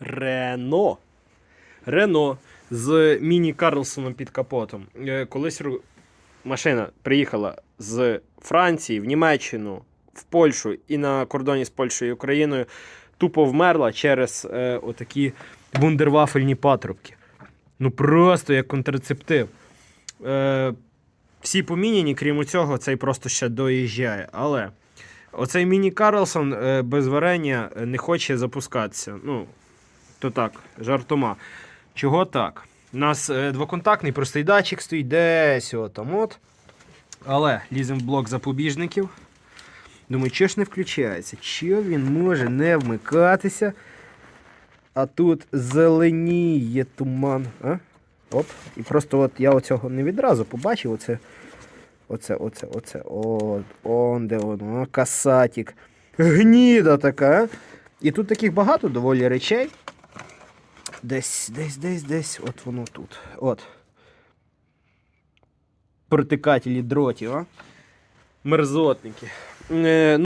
Рено. Рено з Міні Карлсоном під капотом. Е, Колись машина приїхала з Франції в Німеччину, в Польщу і на кордоні з Польщею і Україною тупо вмерла через е, отакі вундервафельні патрубки. Ну просто як контрацептив. Е, всі поміняні, крім цього, цей просто ще доїжджає. Але оцей міні Карлсон е, без варення е, не хоче запускатися. Ну, то так, жартома. Чого так? У нас е, двоконтактний простий датчик стоїть десь отам от. Але ліземо в блок запобіжників. Думаю, чого ж не включається? Чого він може не вмикатися? А тут зеленіє туман. А? Оп. І просто от я оцього не відразу побачив. Оце, оце, оце, оце. От, он де воно, касатік. Гніда така. І тут таких багато доволі речей. Десь, десь, десь, десь. От воно тут. От. Протикателі дротів, а? Мерзотники. Е,